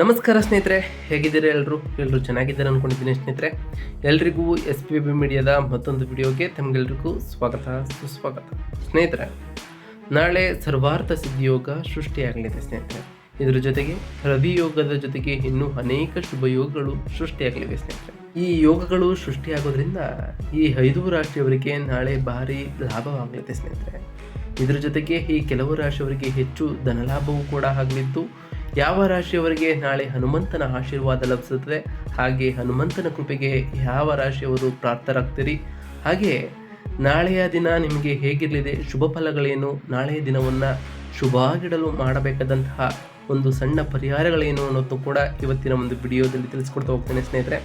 ನಮಸ್ಕಾರ ಸ್ನೇಹಿತರೆ, ಹೇಗಿದ್ದೀರಾ ಎಲ್ಲರೂ ಎಲ್ಲರೂ ಚೆನ್ನಾಗಿದ್ದಾರೆ ಅಂದ್ಕೊಂಡಿದ್ದೀನಿ ಸ್ನೇಹಿತರೆ. ಎಲ್ರಿಗೂ ಎಸ್ ಪಿ ಬಿ ಮೀಡಿಯಾದ ಮತ್ತೊಂದು ವಿಡಿಯೋಗೆ ತಮಗೆಲ್ರಿಗೂ ಸ್ವಾಗತ, ಸುಸ್ವಾಗತ. ಸ್ನೇಹಿತರೆ, ನಾಳೆ ಸರ್ವಾರ್ಥ ಸಿದ್ಧಿಯೋಗ ಸೃಷ್ಟಿಯಾಗಲಿದೆ ಸ್ನೇಹಿತರೆ. ಇದರ ಜೊತೆಗೆ ರವಿ ಯೋಗದ ಜೊತೆಗೆ ಇನ್ನೂ ಅನೇಕ ಶುಭ ಯೋಗಗಳು ಸೃಷ್ಟಿಯಾಗಲಿವೆ ಸ್ನೇಹಿತರೆ. ಈ ಯೋಗಗಳು ಸೃಷ್ಟಿಯಾಗೋದ್ರಿಂದ ಈ ಐದು ರಾಶಿಯವರಿಗೆ ನಾಳೆ ಭಾರಿ ಲಾಭವಾಗಲಿದೆ ಸ್ನೇಹಿತರೆ. ಇದರ ಜೊತೆಗೆ ಈ ಕೆಲವು ರಾಶಿಯವರಿಗೆ ಹೆಚ್ಚು ಧನಲಾಭವೂ ಕೂಡ ಆಗಲಿದ್ದು ಯಾವ ರಾಶಿಯವರಿಗೆ ನಾಳೆ ಹನುಮಂತನ ಆಶೀರ್ವಾದ ಲಭಿಸುತ್ತದೆ? ಹಾಗೆ ಹನುಮಂತನ ಕೃಪೆಗೆ ಯಾವ ರಾಶಿಯವರು ಪ್ರಾರ್ಥರಾಗ್ತೀರಿ ಹಾಗೆ ನಾಳೆಯ ದಿನ ನಿಮಗೆ ಹೇಗಿರಲಿದೆ? ಶುಭ ಫಲಗಳೇನು? ನಾಳೆಯ ದಿನವನ್ನು ಶುಭಾಗಿಡಲು ಮಾಡಬೇಕಾದಂತಹ ಒಂದು ಸಣ್ಣ ಪರಿಹಾರಗಳೇನು ಅನ್ನೋದು ಕೂಡ ಇವತ್ತಿನ ಒಂದು ವಿಡಿಯೋದಲ್ಲಿ ತಿಳಿಸ್ಕೊಡ್ತಾ ಹೋಗ್ತೇನೆ ಸ್ನೇಹಿತರೆ.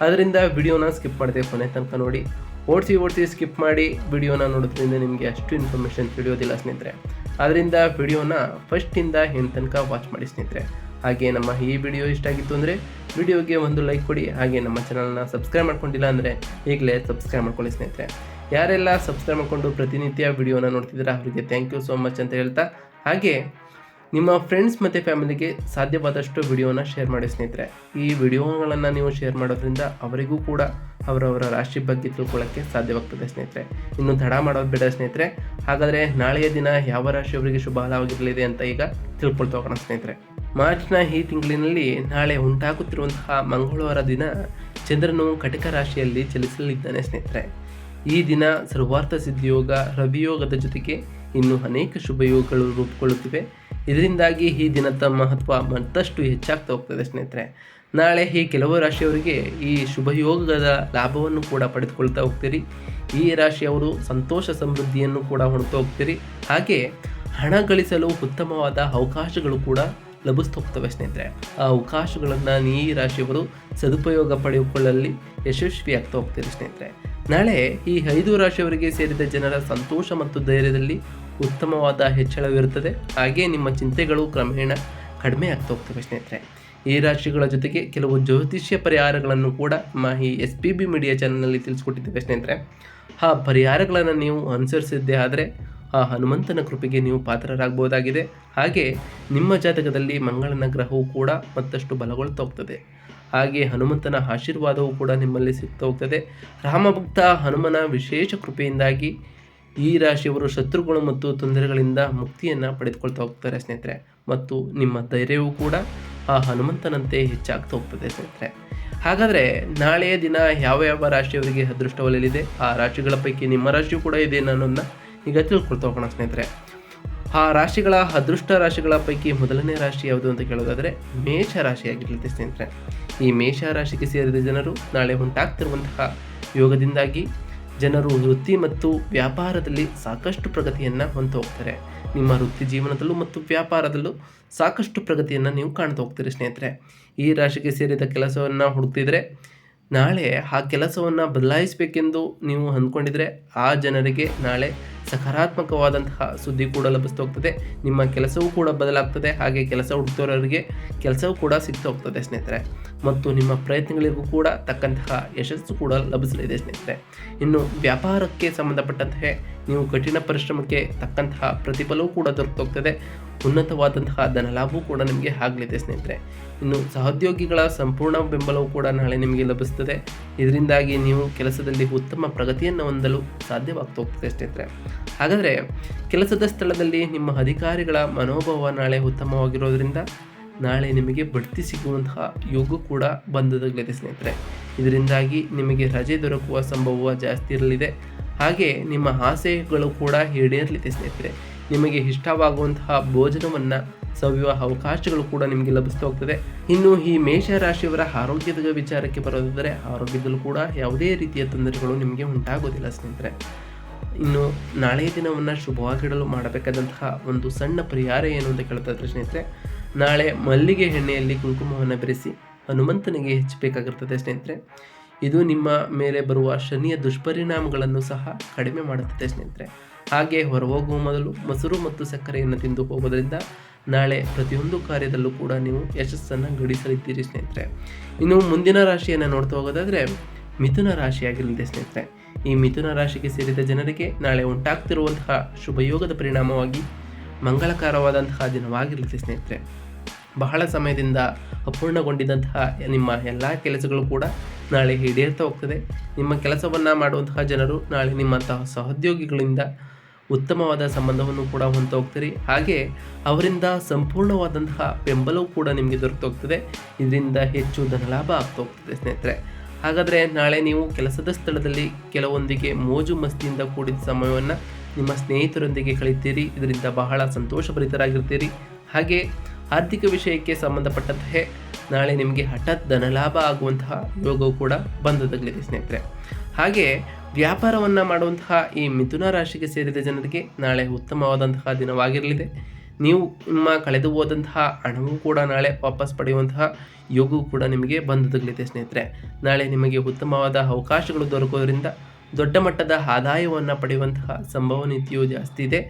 ಅದರಿಂದ ವಿಡಿಯೋನ ಸ್ಕಿಪ್ ಮಾಡಿದೆ ಕೊನೆ ತನಕ ನೋಡಿ. ಓಡಿಸಿ ಓಡಿಸಿ ಸ್ಕಿಪ್ ಮಾಡಿ ವಿಡಿಯೋನ ನೋಡೋದ್ರಿಂದ ನಿಮಗೆ ಅಷ್ಟು ಇನ್ಫಾರ್ಮೇಷನ್ ತಿಳಿಯೋದಿಲ್ಲ ಸ್ನೇಹಿತರೆ. ಅದರಿಂದ ವಿಡಿಯೋನ ಫಸ್ಟಿಂದ ಹೆಣ್ಣು ತನಕ ವಾಚ್ ಮಾಡಿ ಸ್ನೇಹಿತರೆ. ಹಾಗೆ ನಮ್ಮ ಈ ವಿಡಿಯೋ ಇಷ್ಟ ಆಗಿತ್ತು ಅಂದರೆ ವಿಡಿಯೋಗೆ ಒಂದು ಲೈಕ್ ಕೊಡಿ, ಹಾಗೆ ನಮ್ಮ ಚಾನಲ್ನ ಸಬ್ಸ್ಕ್ರೈಬ್ ಮಾಡ್ಕೊಂಡಿಲ್ಲ ಅಂದರೆ ಈಗಲೇ ಸಬ್ಸ್ಕ್ರೈಬ್ ಮಾಡ್ಕೊಳ್ಳಿ ಸ್ನೇಹಿತರೆ. ಯಾರೆಲ್ಲ ಸಬ್ಸ್ಕ್ರೈಬ್ ಮಾಡ್ಕೊಂಡು ಪ್ರತಿನಿತ್ಯ ವಿಡಿಯೋನ ನೋಡ್ತಿದ್ದೀರಾ, ಅವರಿಗೆ ಥ್ಯಾಂಕ್ ಯು ಸೋ ಮಚ್ ಅಂತ ಹೇಳ್ತಾ, ಹಾಗೆ ನಿಮ್ಮ ಫ್ರೆಂಡ್ಸ್ ಮತ್ತು ಫ್ಯಾಮಿಲಿಗೆ ಸಾಧ್ಯವಾದಷ್ಟು ವಿಡಿಯೋನ ಶೇರ್ ಮಾಡಿ ಸ್ನೇಹಿತರೆ. ಈ ವಿಡಿಯೋಗಳನ್ನು ನೀವು ಶೇರ್ ಮಾಡೋದ್ರಿಂದ ಅವರಿಗೂ ಕೂಡ ಅವರವರ ರಾಶಿ ಬಗ್ಗೆ ತಿಳ್ಕೊಳ್ಳೋಕ್ಕೆ ಸಾಧ್ಯವಾಗ್ತದೆ ಸ್ನೇಹಿತರೆ. ಇನ್ನು ತಡ ಮಾಡೋದು ಬೇಡ ಸ್ನೇಹಿತರೆ. ಹಾಗಾದರೆ ನಾಳೆಯ ದಿನ ಯಾವ ರಾಶಿಯವರಿಗೆ ಶುಭ ಫಲವಾಗಿರಲಿದೆ ಅಂತ ಈಗ ತಿಳ್ಕೊಳ್ತಾ ಹೋಗೋಣ ಸ್ನೇಹಿತರೆ. ಮಾರ್ಚ್ನ ಈ ತಿಂಗಳಿನಲ್ಲಿ ನಾಳೆ ಉಂಟಾಗುತ್ತಿರುವಂತಹ ಮಂಗಳವಾರ ದಿನ ಚಂದ್ರನು ಕಟಕ ರಾಶಿಯಲ್ಲಿ ಚಲಿಸಲಿದ್ದಾನೆ ಸ್ನೇಹಿತರೆ. ಈ ದಿನ ಸರ್ವಾರ್ಥ ಸಿದ್ಧಿಯೋಗ, ರವಿಯೋಗದ ಜೊತೆಗೆ ಇನ್ನು ಅನೇಕ ಶುಭಯೋಗಗಳು ರೂಪುಗೊಳ್ಳುತ್ತಿವೆ. ಇದರಿಂದಾಗಿ ಈ ದಿನದ ಮಹತ್ವ ಮತ್ತಷ್ಟು ಹೆಚ್ಚಾಗ್ತಾ ಹೋಗ್ತದೆ ಸ್ನೇಹಿತರೆ. ನಾಳೆ ಈ ಕೆಲವು ರಾಶಿಯವರಿಗೆ ಈ ಶುಭಯೋಗದ ಲಾಭವನ್ನು ಕೂಡ ಪಡೆದುಕೊಳ್ತಾ ಹೋಗ್ತೀರಿ. ಈ ರಾಶಿಯವರು ಸಂತೋಷ ಸಮೃದ್ಧಿಯನ್ನು ಕೂಡ ಹೊಣ್ತಾ ಹೋಗ್ತೀರಿ. ಹಾಗೆ ಹಣ ಗಳಿಸಲು ಉತ್ತಮವಾದ ಅವಕಾಶಗಳು ಕೂಡ ಲಭಿಸ್ತಾ ಹೋಗ್ತವೆ ಸ್ನೇಹಿತರೆ. ಆ ಅವಕಾಶಗಳನ್ನು ಈ ರಾಶಿಯವರು ಸದುಪಯೋಗ ಪಡೆದುಕೊಳ್ಳಲ್ಲಿ ಯಶಸ್ವಿಯಾಗ್ತಾ ಹೋಗ್ತೀರಿ ಸ್ನೇಹಿತರೆ. ನಾಳೆ ಈ ಐದು ರಾಶಿಯವರಿಗೆ ಸೇರಿದ ಜನರ ಸಂತೋಷ ಮತ್ತು ಧೈರ್ಯದಲ್ಲಿ ಉತ್ತಮವಾದ ಹೆಚ್ಚಳವಿರುತ್ತದೆ. ಹಾಗೆ ನಿಮ್ಮ ಚಿಂತೆಗಳು ಕ್ರಮೇಣ ಕಡಿಮೆ ಆಗ್ತಾ ಹೋಗ್ತವೆ ಸ್ನೇಹಿತರೆ. ಈ ರಾಶಿಗಳ ಜೊತೆಗೆ ಕೆಲವು ಜ್ಯೋತಿಷ್ಯ ಪರಿಹಾರಗಳನ್ನು ಕೂಡ ಮಾಹಿ ಎಸ್ ಪಿ ಬಿ ಮೀಡಿಯಾ ಚಾನಲ್ನಲ್ಲಿ ತಿಳಿಸ್ಕೊಟ್ಟಿದ್ದೇವೆ ಸ್ನೇಹಿತರೆ. ಆ ಪರಿಹಾರಗಳನ್ನು ನೀವು ಅನುಸರಿಸಿದ್ದೇ ಆದರೆ ಆ ಹನುಮಂತನ ಕೃಪೆಗೆ ನೀವು ಪಾತ್ರರಾಗಬಹುದಾಗಿದೆ. ಹಾಗೆ ನಿಮ್ಮ ಜಾತಕದಲ್ಲಿ ಮಂಗಳನ ಗ್ರಹವು ಕೂಡ ಮತ್ತಷ್ಟು ಬಲಗೊಳ್ತಾ ಹೋಗ್ತದೆ. ಹಾಗೆ ಹನುಮಂತನ ಆಶೀರ್ವಾದವು ಕೂಡ ನಿಮ್ಮಲ್ಲಿ ಸಿಗ್ತಾ ಹೋಗ್ತದೆ. ರಾಮಭಕ್ತ ಹನುಮನ ವಿಶೇಷ ಕೃಪೆಯಿಂದಾಗಿ ಈ ರಾಶಿಯವರು ಶತ್ರುಗಳು ಮತ್ತು ತೊಂದರೆಗಳಿಂದ ಮುಕ್ತಿಯನ್ನು ಪಡೆದುಕೊಳ್ತಾ ಹೋಗ್ತಾರೆ ಸ್ನೇಹಿತರೆ. ಮತ್ತು ನಿಮ್ಮ ಧೈರ್ಯವೂ ಕೂಡ ಆ ಹನುಮಂತನಂತೆ ಹೆಚ್ಚಾಗ್ತಾ ಹೋಗ್ತದೆ ಸ್ನೇಹಿತರೆ. ಹಾಗಾದರೆ ನಾಳೆಯ ದಿನ ಯಾವ ಯಾವ ರಾಶಿಯವರಿಗೆ ಅದೃಷ್ಟ ಒಲೆಯಲಿದೆ? ಆ ರಾಶಿಗಳ ಪೈಕಿ ನಿಮ್ಮ ರಾಶಿಯೂ ಕೂಡ ಇದೆ ಅನ್ನೋದನ್ನ ಈಗ ತಿಳ್ಕೊಳ್ತಾ ಹೋಗೋಣ ಸ್ನೇಹಿತರೆ. ಆ ರಾಶಿಗಳ ಅದೃಷ್ಟ ರಾಶಿಗಳ ಪೈಕಿ ಮೊದಲನೇ ರಾಶಿ ಯಾವುದು ಅಂತ ಕೇಳೋದಾದರೆ ಮೇಷ ರಾಶಿಯಾಗಿರಲಿದೆ ಸ್ನೇಹಿತರೆ. ಈ ಮೇಷ ರಾಶಿಗೆ ಸೇರಿದ ಜನರು ನಾಳೆ ಉಂಟಾಗ್ತಿರುವಂತಹ ಯೋಗದಿಂದಾಗಿ ಜನರು ವೃತ್ತಿ ಮತ್ತು ವ್ಯಾಪಾರದಲ್ಲಿ ಸಾಕಷ್ಟು ಪ್ರಗತಿಯನ್ನು ಹೊಂದು ಹೋಗ್ತಾರೆ ನಿಮ್ಮ ವೃತ್ತಿ ಜೀವನದಲ್ಲೂ ಮತ್ತು ವ್ಯಾಪಾರದಲ್ಲೂ ಸಾಕಷ್ಟು ಪ್ರಗತಿಯನ್ನು ನೀವು ಕಾಣ್ತಾ ಹೋಗ್ತೀರಿ ಸ್ನೇಹಿತರೆ. ಈ ರಾಶಿಗೆ ಸೇರಿದ ಕೆಲಸವನ್ನು ಹುಡುಕ್ತಿದ್ರೆ ನಾಳೆ ಆ ಕೆಲಸವನ್ನು ಬದಲಾಯಿಸಬೇಕೆಂದು ನೀವು ಅಂದ್ಕೊಂಡಿದ್ರೆ ಆ ಜನರಿಗೆ ನಾಳೆ ಸಕಾರಾತ್ಮಕವಾದಂತಹ ಸುದ್ದಿ ಕೂಡ ಲಭಿಸ್ತಾ ಹೋಗ್ತದೆ. ನಿಮ್ಮ ಕೆಲಸವೂ ಕೂಡ ಬದಲಾಗ್ತದೆ. ಹಾಗೆ ಕೆಲಸ ಹುಡುಕ್ತೋರವರಿಗೆ ಕೆಲಸವೂ ಕೂಡ ಸಿಗ್ತಾ ಹೋಗ್ತದೆ ಸ್ನೇಹಿತರೆ. ಮತ್ತು ನಿಮ್ಮ ಪ್ರಯತ್ನಗಳಿಗೂ ಕೂಡ ತಕ್ಕಂತಹ ಯಶಸ್ಸು ಕೂಡ ಲಭಿಸಲಿದೆ ಸ್ನೇಹಿತರೆ. ಇನ್ನು ವ್ಯಾಪಾರಕ್ಕೆ ಸಂಬಂಧಪಟ್ಟಂತೆ ನೀವು ಕಠಿಣ ಪರಿಶ್ರಮಕ್ಕೆ ತಕ್ಕಂತಹ ಪ್ರತಿಫಲವೂ ಕೂಡ ದೊರಕೋಗ್ತದೆ ಉನ್ನತವಾದಂತಹ ಧನಲಾಭವೂ ಕೂಡ ನಿಮಗೆ ಆಗಲಿದೆ ಸ್ನೇಹಿತರೆ. ಇನ್ನು ಸಹೋದ್ಯೋಗಿಗಳ ಸಂಪೂರ್ಣ ಬೆಂಬಲವೂ ಕೂಡ ನಾಳೆ ನಿಮಗೆ ಲಭಿಸ್ತದೆ. ಇದರಿಂದಾಗಿ ನೀವು ಕೆಲಸದಲ್ಲಿ ಉತ್ತಮ ಪ್ರಗತಿಯನ್ನು ಹೊಂದಲು ಸಾಧ್ಯವಾಗ್ತಾ ಹೋಗ್ತದೆ ಸ್ನೇಹಿತರೆ. ಹಾಗಾದರೆ ಕೆಲಸದ ಸ್ಥಳದಲ್ಲಿ ನಿಮ್ಮ ಅಧಿಕಾರಿಗಳ ಮನೋಭಾವ ನಾಳೆ ಉತ್ತಮವಾಗಿರೋದ್ರಿಂದ ನಾಳೆ ನಿಮಗೆ ಬಡ್ತಿ ಸಿಗುವಂತಹ ಯೋಗ ಕೂಡ ಬಂದದಾಗಲಿದೆ ಸ್ನೇಹಿತರೆ. ಇದರಿಂದಾಗಿ ನಿಮಗೆ ರಜೆ ದೊರಕುವ ಸಂಭವ ಜಾಸ್ತಿ ಇರಲಿದೆ. ಹಾಗೆ ನಿಮ್ಮ ಆಸೆಗಳು ಕೂಡ ಈಡೇರಲಿದೆ ಸ್ನೇಹಿತರೆ. ನಿಮಗೆ ಇಷ್ಟವಾಗುವಂತಹ ಭೋಜನವನ್ನು ಸವಿಯುವ ಅವಕಾಶಗಳು ಕೂಡ ನಿಮಗೆ ಲಭಿಸ್ತಾ ಹೋಗ್ತದೆ. ಇನ್ನು ಈ ಮೇಷ ರಾಶಿಯವರ ಆರೋಗ್ಯದ ವಿಚಾರಕ್ಕೆ ಬರೋದಾದರೆ ಆರೋಗ್ಯದಲ್ಲೂ ಕೂಡ ಯಾವುದೇ ರೀತಿಯ ತೊಂದರೆಗಳು ನಿಮಗೆ ಉಂಟಾಗೋದಿಲ್ಲ ಸ್ನೇಹಿತರೆ. ಇನ್ನು ನಾಳೆಯ ದಿನವನ್ನು ಶುಭವಾಗಿಡಲು ಮಾಡಬೇಕಾದಂತಹ ಒಂದು ಸಣ್ಣ ಪರಿಹಾರ ಏನು ಅಂತ ಕೇಳ್ತಾ ಇದ್ರೆ ಸ್ನೇಹಿತರೆ, ನಾಳೆ ಮಲ್ಲಿಗೆ ಎಣ್ಣೆಯಲ್ಲಿ ಕುಂಕುಮವನ್ನು ಬೆರೆಸಿ ಹನುಮಂತನಿಗೆ ಹೆಚ್ಚಬೇಕಾಗಿರ್ತದೆ ಸ್ನೇಹಿತರೆ. ಇದು ನಿಮ್ಮ ಮೇಲೆ ಬರುವ ಶನಿಯ ದುಷ್ಪರಿಣಾಮಗಳನ್ನು ಸಹ ಕಡಿಮೆ ಮಾಡುತ್ತದೆ ಸ್ನೇಹಿತರೆ. ಹಾಗೆ ಹೊರಹೋಗುವ ಮೊದಲು ಮೊಸರು ಮತ್ತು ಸಕ್ಕರೆಯನ್ನು ತಿಂದು ಹೋಗೋದ್ರಿಂದ ನಾಳೆ ಪ್ರತಿಯೊಂದು ಕಾರ್ಯದಲ್ಲೂ ಕೂಡ ನೀವು ಯಶಸ್ಸನ್ನು ಗಳಿಸಲಿದ್ದೀರಿ ಸ್ನೇಹಿತರೆ. ಇನ್ನು ಮುಂದಿನ ರಾಶಿಯನ್ನು ನೋಡ್ತಾ ಹೋಗೋದಾದರೆ ಮಿಥುನ ರಾಶಿಯಾಗಿರಲಿದೆ ಸ್ನೇಹಿತರೆ. ಈ ಮಿಥುನ ರಾಶಿಗೆ ಸೇರಿದ ಜನರಿಗೆ ನಾಳೆ ಉಂಟಾಗ್ತಿರುವಂತಹ ಶುಭಯೋಗದ ಪರಿಣಾಮವಾಗಿ ಮಂಗಳಕರವಾದಂತಹ ದಿನವಾಗಿರಲಿದೆ ಸ್ನೇಹಿತರೆ. ಬಹಳ ಸಮಯದಿಂದ ಅಪೂರ್ಣಗೊಂಡಿದ್ದಂತಹ ನಿಮ್ಮ ಎಲ್ಲ ಕೆಲಸಗಳು ಕೂಡ ನಾಳೆ ಈಡೇರ್ತಾ ಹೋಗ್ತದೆ. ನಿಮ್ಮ ಕೆಲಸವನ್ನು ಮಾಡುವಂತಹ ಜನರು ನಾಳೆ ನಿಮ್ಮಂತಹ ಸಹೋದ್ಯೋಗಿಗಳಿಂದ ಉತ್ತಮವಾದ ಸಂಬಂಧವನ್ನು ಕೂಡ ಹೊಂದ್ತಾ ಹೋಗ್ತೀರಿ ಹಾಗೆ ಅವರಿಂದ ಸಂಪೂರ್ಣವಾದಂತಹ ಬೆಂಬಲವೂ ಕೂಡ ನಿಮಗೆ ದೊರಕ್ತಾ ಹೋಗ್ತದೆ ಇದರಿಂದ ಹೆಚ್ಚು ಧನಲಾಭ ಆಗ್ತಾ ಹೋಗ್ತದೆ ಸ್ನೇಹಿತರೆ. ಹಾಗಾದರೆ ನಾಳೆ ನೀವು ಕೆಲಸದ ಸ್ಥಳದಲ್ಲಿ ಕೆಲವೊಂದಿಗೆ ಮೋಜು ಮಸ್ತಿಯಿಂದ ಕೂಡಿದ ಸಮಯವನ್ನು ನಿಮ್ಮ ಸ್ನೇಹಿತರೊಂದಿಗೆ ಕಳೀತೀರಿ. ಇದರಿಂದ ಬಹಳ ಸಂತೋಷಭರಿತರಾಗಿರ್ತೀರಿ. ಹಾಗೆ ಆರ್ಥಿಕ ವಿಷಯಕ್ಕೆ ಸಂಬಂಧಪಟ್ಟಂತೆ ನಾಳೆ ನಿಮಗೆ ಹಠಾತ್ ಧನಲಾಭ ಆಗುವಂತಹ ಯೋಗವು ಕೂಡ ಬಂದದಾಗಲಿದೆ ಸ್ನೇಹಿತರೆ. ಹಾಗೆ ವ್ಯಾಪಾರವನ್ನು ಮಾಡುವಂತಹ ಈ ಮಿಥುನ ರಾಶಿಗೆ ಸೇರಿದ ಜನರಿಗೆ ನಾಳೆ ಉತ್ತಮವಾದಂತಹ ದಿನವಾಗಿರಲಿದೆ. ನೀವು ನಿಮ್ಮ ಕಳೆದು ಹೋದಂತಹ ಹಣವೂ ಕೂಡ ನಾಳೆ ವಾಪಸ್ ಪಡೆಯುವಂತಹ ಯೋಗವು ಕೂಡ ನಿಮಗೆ ಬಂದದಾಗಲಿದೆ ಸ್ನೇಹಿತರೆ. ನಾಳೆ ನಿಮಗೆ ಉತ್ತಮವಾದ ಅವಕಾಶಗಳು ದೊರಕೋದ್ರಿಂದ ದೊಡ್ಡ ಮಟ್ಟದ ಆದಾಯವನ್ನು ಪಡೆಯುವಂತಹ ಸಂಭವನೀಯತೆಯು ಜಾಸ್ತಿ ಇದೆ.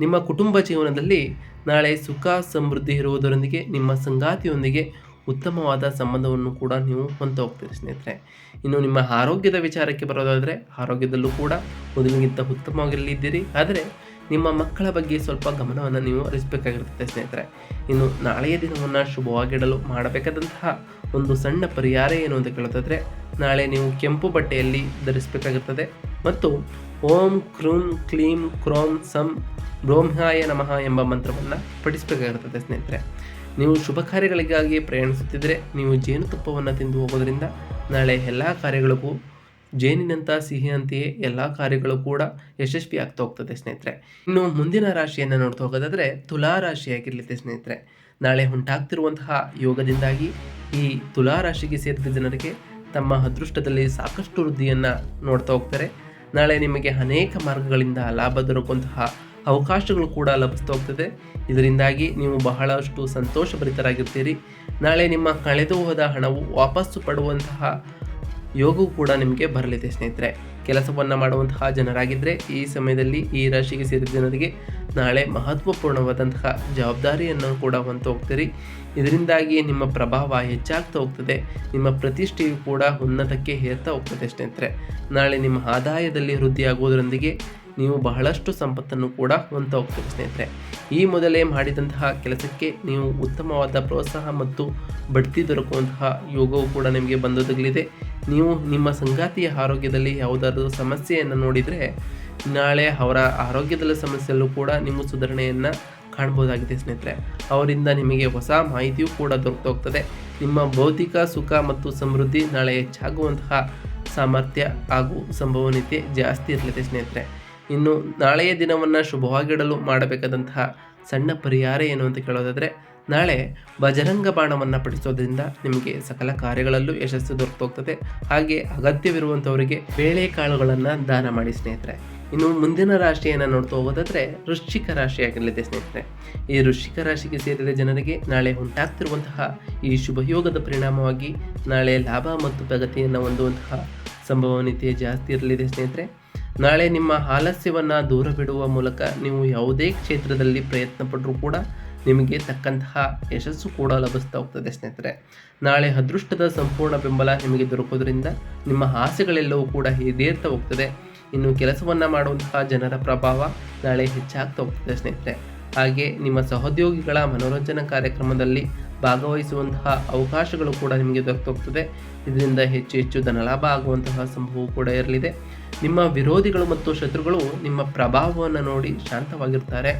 ನಿಮ್ಮ ಕುಟುಂಬ ಜೀವನದಲ್ಲಿ ನಾಳೆ ಸುಖ, ಸಮೃದ್ಧಿ ಇರುವುದರೊಂದಿಗೆ ನಿಮ್ಮ ಸಂಗಾತಿಯೊಂದಿಗೆ ಉತ್ತಮವಾದ ಸಂಬಂಧವನ್ನು ಕೂಡ ನೀವು ಹೊಂತ ಹೋಗ್ತೀರಿ ಸ್ನೇಹಿತರೆ. ಇನ್ನು ನಿಮ್ಮ ಆರೋಗ್ಯದ ವಿಚಾರಕ್ಕೆ ಬರೋದಾದರೆ, ಆರೋಗ್ಯದಲ್ಲೂ ಕೂಡ ಮೊದಲಿಗಿಂತ ಉತ್ತಮವಾಗಿರಲಿದ್ದೀರಿ. ಆದರೆ ನಿಮ್ಮ ಮಕ್ಕಳ ಬಗ್ಗೆ ಸ್ವಲ್ಪ ಗಮನವನ್ನು ನೀವು ಹರಿಸಬೇಕಾಗಿರ್ತದೆ ಸ್ನೇಹಿತರೆ. ಇನ್ನು ನಾಳೆಯ ದಿನವನ್ನು ಶುಭವಾಗಿಡಲು ಮಾಡಬೇಕಾದಂತಹ ಒಂದು ಸಣ್ಣ ಪರಿಹಾರ ಏನು ಅಂತ ಕೇಳೋದಾದರೆ, ನಾಳೆ ನೀವು ಕೆಂಪು ಬಟ್ಟೆಯಲ್ಲಿ ಧರಿಸಬೇಕಾಗಿರ್ತದೆ. ಮತ್ತು ಓಂ ಕ್ರೂಂ ಕ್ಲೀಂ ಕ್ರೋಂ ಸಂ ಬ್ರೋಂಹಾಯ ನಮಃ ಎಂಬ ಮಂತ್ರವನ್ನು ಪಠಿಸಬೇಕಾಗಿರ್ತದೆ, ಸ್ನೇಹಿತರೆ. ನೀವು ಶುಭ ಕಾರ್ಯಗಳಿಗಾಗಿ ಪ್ರಯಾಣಿಸುತ್ತಿದ್ದರೆ ನೀವು ಜೇನುತುಪ್ಪವನ್ನು ತಿಂದು ಹೋಗೋದ್ರಿಂದ ನಾಳೆ ಎಲ್ಲ ಕಾರ್ಯಗಳಿಗೂ ಜೇನಿನಂಥ ಸಿಹಿಯಂತೆಯೇ ಎಲ್ಲ ಕಾರ್ಯಗಳು ಕೂಡ ಯಶಸ್ವಿ ಆಗ್ತಾ ಹೋಗ್ತದೆ ಸ್ನೇಹಿತರೆ. ಇನ್ನು ಮುಂದಿನ ರಾಶಿಯನ್ನು ನೋಡ್ತಾ ಹೋಗೋದಾದರೆ ತುಲಾ ರಾಶಿಯಾಗಿರಲಿದೆ ಸ್ನೇಹಿತರೆ. ನಾಳೆ ಉಂಟಾಗ್ತಿರುವಂತಹ ಯೋಗದಿಂದಾಗಿ ಈ ತುಲಾ ರಾಶಿಗೆ ಸೇರಿದ ಜನರಿಗೆ ತಮ್ಮ ಅದೃಷ್ಟದಲ್ಲಿ ಸಾಕಷ್ಟು ವೃದ್ಧಿಯನ್ನು ನೋಡ್ತಾ ಹೋಗ್ತಾರೆ. ನಾಳೆ ನಿಮಗೆ ಅನೇಕ ಮಾರ್ಗಗಳಿಂದ ಲಾಭ ದೊರಕುವಂತಹ ಅವಕಾಶಗಳು ಕೂಡ ಲಭಿಸ್ತಾ ಹೋಗ್ತದೆ ಇದರಿಂದಾಗಿ ನೀವು ಬಹಳಷ್ಟು ಸಂತೋಷಭರಿತರಾಗಿರ್ತೀರಿ. ನಾಳೆ ನಿಮ್ಮ ಕಳೆದು ಹೋದ ಹಣವು ವಾಪಸ್ಸು ಪಡುವಂತಹ ಯೋಗವು ಕೂಡ ನಿಮಗೆ ಬರಲಿದೆ ಸ್ನೇಹಿತರೆ. ಕೆಲಸವನ್ನು ಮಾಡುವಂತಹ ಜನರಾಗಿದ್ದರೆ ಈ ಸಮಯದಲ್ಲಿ ಈ ರಾಶಿಗೆ ಸೇರಿದ ಜನರಿಗೆ ನಾಳೆ ಮಹತ್ವಪೂರ್ಣವಾದಂತಹ ಜವಾಬ್ದಾರಿಯನ್ನು ಕೂಡ ಹೊಂತ ಹೋಗ್ತೀರಿ ಇದರಿಂದಾಗಿ ನಿಮ್ಮ ಪ್ರಭಾವ ಹೆಚ್ಚಾಗ್ತಾ ಹೋಗ್ತದೆ. ನಿಮ್ಮ ಪ್ರತಿಷ್ಠೆಯು ಕೂಡ ಉನ್ನತಕ್ಕೆ ಹೇರ್ತಾ ಹೋಗ್ತದೆ ಸ್ನೇಹಿತರೆ. ನಾಳೆ ನಿಮ್ಮ ಆದಾಯದಲ್ಲಿ ವೃದ್ಧಿಯಾಗುವುದರೊಂದಿಗೆ ನೀವು ಬಹಳಷ್ಟು ಸಂಪತ್ತನ್ನು ಕೂಡ ಹೊಂತ ಹೋಗ್ತೀವಿ ಸ್ನೇಹಿತರೆ. ಈ ಮೊದಲೇ ಮಾಡಿದಂತಹ ಕೆಲಸಕ್ಕೆ ನೀವು ಉತ್ತಮವಾದ ಪ್ರೋತ್ಸಾಹ ಮತ್ತು ಬಡ್ತಿ ದೊರಕುವಂತಹ ಯೋಗವು ಕೂಡ ನಿಮಗೆ ಬಂದೊದಗಲಿದೆ ನೀವು ನಿಮ್ಮ ಸಂಗಾತಿಯ ಆರೋಗ್ಯದಲ್ಲಿ ಯಾವುದಾದ್ರೂ ಸಮಸ್ಯೆಯನ್ನು ನೋಡಿದರೆ ನಾಳೆ ಅವರ ಆರೋಗ್ಯದಲ್ಲಿ ಸಮಸ್ಯೆಯಲ್ಲೂ ಕೂಡ ನಿಮ್ಮ ಸುಧಾರಣೆಯನ್ನು ಕಾಣ್ಬೋದಾಗಿದೆ ಸ್ನೇಹಿತರೆ. ಅವರಿಂದ ನಿಮಗೆ ಹೊಸ ಮಾಹಿತಿಯೂ ಕೂಡ ದೊರಕ್ತಾ ಹೋಗ್ತದೆ ನಿಮ್ಮ ಭೌತಿಕ ಸುಖ ಮತ್ತು ಸಮೃದ್ಧಿ ನಾಳೆ ಹೆಚ್ಚಾಗುವಂತಹ ಸಾಮರ್ಥ್ಯ ಹಾಗೂ ಸಂಭವನೀಯತೆ ಜಾಸ್ತಿ ಇರಲಿದೆ ಸ್ನೇಹಿತರೆ. ಇನ್ನು ನಾಳೆಯ ದಿನವನ್ನು ಶುಭವಾಗಿಡಲು ಮಾಡಬೇಕಾದಂತಹ ಸಣ್ಣ ಪರಿಹಾರ ಏನು ಅಂತ ಕೇಳೋದಾದರೆ, ನಾಳೆ ಬಜರಂಗ ಬಾಣವನ್ನು ಪಡಿಸೋದ್ರಿಂದ ನಿಮಗೆ ಸಕಲ ಕಾರ್ಯಗಳಲ್ಲೂ ಯಶಸ್ಸು ದೊರಕೋಗ್ತದೆ ಹಾಗೆ ಅಗತ್ಯವಿರುವಂಥವರಿಗೆ ಬೇಳೆಕಾಳುಗಳನ್ನು ದಾನ ಮಾಡಿ ಸ್ನೇಹಿತರೆ. ಇನ್ನು ಮುಂದಿನ ರಾಶಿಯನ್ನು ನೋಡ್ತಾ ಹೋಗೋದಾದರೆ ವೃಶ್ಚಿಕ ರಾಶಿಯಾಗಿರಲಿದೆ ಸ್ನೇಹಿತರೆ. ಈ ವೃಶ್ಚಿಕ ರಾಶಿಗೆ ಸೇರಿದ ಜನರಿಗೆ ನಾಳೆ ಉಂಟಾಗ್ತಿರುವಂತಹ ಈ ಶುಭಯೋಗದ ಪರಿಣಾಮವಾಗಿ ನಾಳೆ ಲಾಭ ಮತ್ತು ಪ್ರಗತಿಯನ್ನು ಹೊಂದುವಂತಹ ಸಂಭವನೀಯತೆ ಜಾಸ್ತಿ ಇರಲಿದೆ ಸ್ನೇಹಿತರೆ. ನಾಳೆ ನಿಮ್ಮ ಆಲಸ್ಯವನ್ನು ದೂರ ಬಿಡುವ ಮೂಲಕ ನೀವು ಯಾವುದೇ ಕ್ಷೇತ್ರದಲ್ಲಿ ಪ್ರಯತ್ನ ಪಟ್ಟರೂ ಕೂಡ ನಿಮಗೆ ತಕ್ಕಂತಹ ಯಶಸ್ಸು ಕೂಡ ಲಭಿಸ್ತಾ ಹೋಗ್ತದೆ ಸ್ನೇಹಿತರೆ. ನಾಳೆ ಅದೃಷ್ಟದ ಸಂಪೂರ್ಣ ಬೆಂಬಲ ನಿಮಗೆ ದೊರಕೋದ್ರಿಂದ ನಿಮ್ಮ ಆಸೆಗಳೆಲ್ಲವೂ ಕೂಡ ಈಡೇರ್ತಾ ಹೋಗ್ತದೆ ಇನ್ನು ಕೆಲಸವನ್ನು ಮಾಡುವಂತಹ ಜನರ ಪ್ರಭಾವ ನಾಳೆ ಹೆಚ್ಚಾಗ್ತಾ ಹೋಗ್ತದೆ ಸ್ನೇಹಿತರೆ. ಹಾಗೆ ನಿಮ್ಮ ಸಹೋದ್ಯೋಗಿಗಳ ಮನೋರಂಜನಾ ಕಾರ್ಯಕ್ರಮದಲ್ಲಿ ಭಾಗವಹಿಸುವಂತಹ ಅವಕಾಶಗಳು ಕೂಡ ನಿಮಗೆ ದೊರಕೋಗ್ತದೆ ಇದರಿಂದ ಹೆಚ್ಚು ಹೆಚ್ಚು ಧನಲಾಭ ಆಗುವಂತಹ ಸಂಭವವು ಕೂಡ ಇರಲಿದೆ. ನಿಮ್ಮ ವಿರೋಧಿಗಳು ಮತ್ತು ಶತ್ರುಗಳು ನಿಮ್ಮ ಪ್ರಭಾವವನ್ನು ನೋಡಿ ಶಾಂತವಾಗಿರ್ತಾರೆ.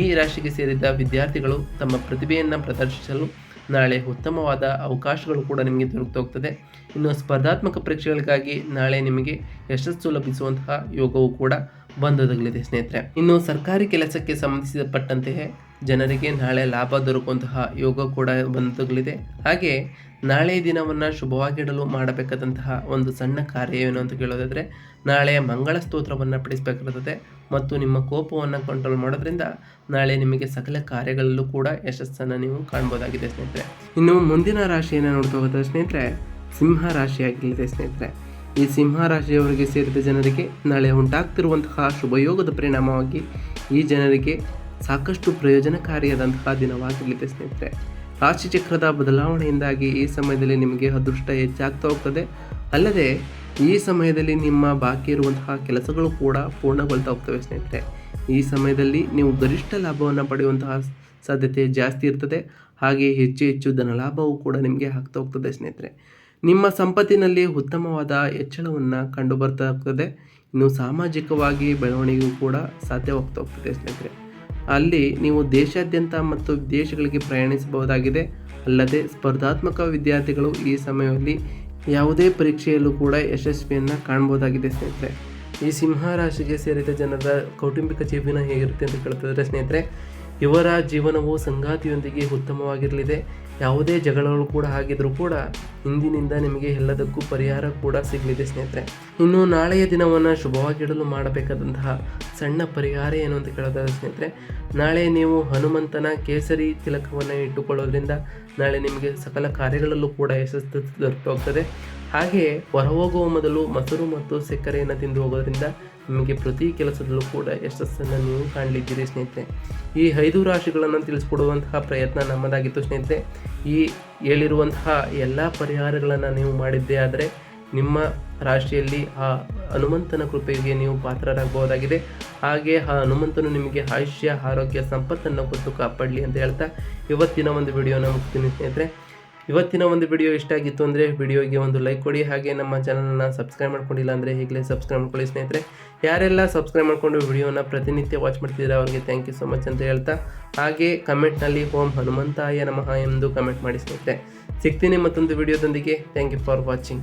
ಈ ರಾಶಿಗೆ ಸೇರಿದ ವಿದ್ಯಾರ್ಥಿಗಳು ತಮ್ಮ ಪ್ರತಿಭೆಯನ್ನು ಪ್ರದರ್ಶಿಸಲು ನಾಳೆ ಉತ್ತಮವಾದ ಅವಕಾಶಗಳು ಕೂಡ ನಿಮಗೆ ದೊರಕ್ತಾ ಹೋಗ್ತದೆ ಇನ್ನು ಸ್ಪರ್ಧಾತ್ಮಕ ಪರೀಕ್ಷೆಗಳಿಗಾಗಿ ನಾಳೆ ನಿಮಗೆ ಯಶಸ್ಸು ಲಭಿಸುವಂತಹ ಯೋಗವು ಕೂಡ ಬಂದೊದಗಲಿದೆ ಸ್ನೇಹಿತರೆ. ಇನ್ನು ಸರ್ಕಾರಿ ಕೆಲಸಕ್ಕೆ ಸಂಬಂಧಿಸಪಟ್ಟಂತೆಯೇ ಜನರಿಗೆ ನಾಳೆ ಲಾಭ ದೊರಕುವಂತಹ ಯೋಗ ಕೂಡ ಬಂದೊದಗಲಿದೆ ಹಾಗೆ ನಾಳೆ ದಿನವನ್ನು ಶುಭವಾಗಿಡಲು ಮಾಡಬೇಕಾದಂತಹ ಒಂದು ಸಣ್ಣ ಕಾರ್ಯ ಏನು ಅಂತ ಕೇಳೋದಾದರೆ, ನಾಳೆ ಮಂಗಳ ಸ್ತೋತ್ರವನ್ನು ಪಡಿಸಬೇಕಾಗುತ್ತದೆ ಮತ್ತು ನಿಮ್ಮ ಕೋಪವನ್ನು ಕಂಟ್ರೋಲ್ ಮಾಡೋದ್ರಿಂದ ನಾಳೆ ನಿಮಗೆ ಸಕಲ ಕಾರ್ಯಗಳಲ್ಲೂ ಕೂಡ ಯಶಸ್ಸನ್ನು ನೀವು ಕಾಣ್ಬೋದಾಗಿದೆ, ಸ್ನೇಹಿತರೆ. ಇನ್ನು ಮುಂದಿನ ರಾಶಿಯನ್ನು ನೋಡ್ತಾ ಹೋದರೆ, ಸ್ನೇಹಿತರೆ, ಸಿಂಹ ರಾಶಿಯಾಗಲಿದೆ ಸ್ನೇಹಿತರೆ. ಈ ಸಿಂಹ ರಾಶಿಯವರಿಗೆ ಸೇರಿದ ಜನರಿಗೆ ನಾಳೆ ಉಂಟಾಗ್ತಿರುವಂತಹ ಶುಭಯೋಗದ ಪರಿಣಾಮವಾಗಿ ಈ ಜನರಿಗೆ ಸಾಕಷ್ಟು ಪ್ರಯೋಜನಕಾರಿಯಾದಂತಹ ದಿನವಾಗಿರಲಿದೆ ಸ್ನೇಹಿತರೆ. ರಾಶಿಚಕ್ರದ ಬದಲಾವಣೆಯಿಂದಾಗಿ ಈ ಸಮಯದಲ್ಲಿ ನಿಮಗೆ ಅದೃಷ್ಟ ಹೆಚ್ಚಾಗ್ತಾ ಹೋಗ್ತದೆ. ಅಲ್ಲದೆ ಈ ಸಮಯದಲ್ಲಿ ನಿಮ್ಮ ಬಾಕಿ ಇರುವಂತಹ ಕೆಲಸಗಳು ಕೂಡ ಪೂರ್ಣಗೊಳ್ತಾ ಹೋಗ್ತವೆ ಸ್ನೇಹಿತರೆ. ಈ ಸಮಯದಲ್ಲಿ ನೀವು ಗರಿಷ್ಠ ಲಾಭವನ್ನು ಪಡೆಯುವಂತಹ ಸಾಧ್ಯತೆ ಜಾಸ್ತಿ ಇರ್ತದೆ. ಹಾಗೆ ಹೆಚ್ಚು ಹೆಚ್ಚು ಧನಲಾಭವೂ ಕೂಡ ನಿಮಗೆ ಆಗ್ತಾ ಹೋಗ್ತದೆ ಸ್ನೇಹಿತರೆ. ನಿಮ್ಮ ಸಂಪತ್ತಿನಲ್ಲಿ ಉತ್ತಮವಾದ ಹೆಚ್ಚಳವನ್ನು ಕಂಡು ಬರ್ತಾ ಇನ್ನು ಸಾಮಾಜಿಕವಾಗಿ ಬೆಳವಣಿಗೆಯೂ ಕೂಡ ಸಾಧ್ಯವಾಗ್ತಾ ಹೋಗ್ತದೆ ಸ್ನೇಹಿತರೆ. ಅಲ್ಲಿ ನೀವು ದೇಶಾದ್ಯಂತ ಮತ್ತು ವಿದೇಶಗಳಿಗೆ ಪ್ರಯಾಣಿಸಬಹುದಾಗಿದೆ. ಅಲ್ಲದೆ ಸ್ಪರ್ಧಾತ್ಮಕ ವಿದ್ಯಾರ್ಥಿಗಳು ಈ ಸಮಯದಲ್ಲಿ ಯಾವುದೇ ಪರೀಕ್ಷೆಯಲ್ಲೂ ಕೂಡ ಯಶಸ್ವಿಯನ್ನು ಕಾಣ್ಬೋದಾಗಿದೆ ಸ್ನೇಹಿತರೆ. ಈ ಸಿಂಹ ರಾಶಿಗೆ ಸೇರಿದ ಜನರ ಕೌಟುಂಬಿಕ ಜೀವನ ಹೇಗಿರುತ್ತೆ ಅಂತ ಕೇಳ್ತಿದ್ರೆ ಸ್ನೇಹಿತರೆ, ಇವರ ಜೀವನವು ಸಂಗಾತಿಯೊಂದಿಗೆ ಉತ್ತಮವಾಗಿರಲಿದೆ. ಯಾವುದೇ ಜಗಳಗಳು ಕೂಡ ಆಗಿದ್ರೂ ಕೂಡ ಇಂದಿನಿಂದ ನಿಮಗೆ ಎಲ್ಲದಕ್ಕೂ ಪರಿಹಾರ ಕೂಡ ಸಿಗಲಿದೆ ಸ್ನೇಹಿತರೆ. ಇನ್ನು ನಾಳೆಯ ದಿನವನ್ನು ಶುಭವಾಗಿಡಲು ಮಾಡಬೇಕಾದಂತಹ ಸಣ್ಣ ಪರಿಹಾರ ಏನು ಅಂತ ಕೇಳೋದಾದ್ರೆ ಸ್ನೇಹಿತರೆ, ನಾಳೆ ನೀವು ಹನುಮಂತನ ಕೇಸರಿ ತಿಲಕವನ್ನು ಇಟ್ಟುಕೊಳ್ಳೋದ್ರಿಂದ ನಾಳೆ ನಿಮಗೆ ಸಕಲ ಕಾರ್ಯಗಳಲ್ಲೂ ಕೂಡ ಯಶಸ್ಸು ದೊರಕುತ್ತದೆ ಹಾಗೆಯೇ ಹೊರಹೋಗುವ ಮೊದಲು ಮೊಸರು ಮತ್ತು ಸಕ್ಕರೆಯನ್ನು ತಿಂದು ಹೋಗೋದ್ರಿಂದ ನಿಮಗೆ ಪ್ರತಿ ಕೆಲಸದಲ್ಲೂ ಕೂಡ ಯಶಸ್ಸನ್ನು ನೀವು ಕಾಣಲಿದ್ದೀರಿ ಸ್ನೇಹಿತರೆ. ಈ ಐದು ರಾಶಿಗಳನ್ನು ತಿಳಿಸ್ಕೊಡುವಂತಹ ಪ್ರಯತ್ನ ನಮ್ಮದಾಗಿತ್ತು ಸ್ನೇಹಿತರೆ. ಈ ಹೇಳಿರುವಂತಹ ಎಲ್ಲ ಪರಿಹಾರಗಳನ್ನು ನೀವು ಮಾಡಿದ್ದೇ ಆದರೆ ನಿಮ್ಮ ರಾಶಿಯಲ್ಲಿ ಆ ಹನುಮಂತನ ಕೃಪೆಗೆ ನೀವು ಪಾತ್ರರಾಗಬಹುದಾಗಿದೆ. ಹಾಗೆ ಆ ಹನುಮಂತನು ನಿಮಗೆ ಆಯುಷ್ಯ, ಆರೋಗ್ಯ, ಸಂಪತ್ತನ್ನು ಕೊಟ್ಟು ಕಾಪಾಡಲಿ ಅಂತ ಹೇಳ್ತಾ ಇವತ್ತಿನ ಒಂದು ವಿಡಿಯೋನ ಮುಗ್ತೀನಿ ಸ್ನೇಹಿತರೆ. ಇವತ್ತಿನ ಒಂದು ವಿಡಿಯೋ ಇಷ್ಟ ಆಗಿತ್ತು ಅಂದರೆ ವಿಡಿಯೋಗೆ ಒಂದು ಲೈಕ್ ಕೊಡಿ. ಹಾಗೆ ನಮ್ಮ ಚಾನಲನ್ನು ಸಬ್ಸ್ಕ್ರೈಬ್ ಮಾಡ್ಕೊಂಡಿಲ್ಲ ಅಂದರೆ ಈಗಲೇ ಸಬ್ಸ್ಕ್ರೈಬ್ ಮಾಡ್ಕೊಳ್ಳಿ ಸ್ನೇಹಿತರೆ. ಯಾರೆಲ್ಲ ಸಬ್ಸ್ಕ್ರೈಬ್ ಮಾಡಿಕೊಂಡು ವಿಡಿಯೋನ ಪ್ರತಿನಿತ್ಯ ವಾಚ್ ಮಾಡ್ತಿದ್ದಾರೆ ಅವರಿಗೆ ಥ್ಯಾಂಕ್ ಯು ಸೊ ಮಚ್ ಅಂತ ಹೇಳ್ತಾ. ಹಾಗೆ ಕಮೆಂಟ್ನಲ್ಲಿ ಓಂ ಹನುಮಂತಾಯ ನಮಃ ಎಂದು ಕಮೆಂಟ್ ಮಾಡಿ ಸ್ನೇಹಿತರೆ. ಸಿಗ್ತೀನಿ ಮತ್ತೊಂದು ವಿಡಿಯೋದೊಂದಿಗೆ ಥ್ಯಾಂಕ್ ಯು ಫಾರ್ ವಾಚಿಂಗ್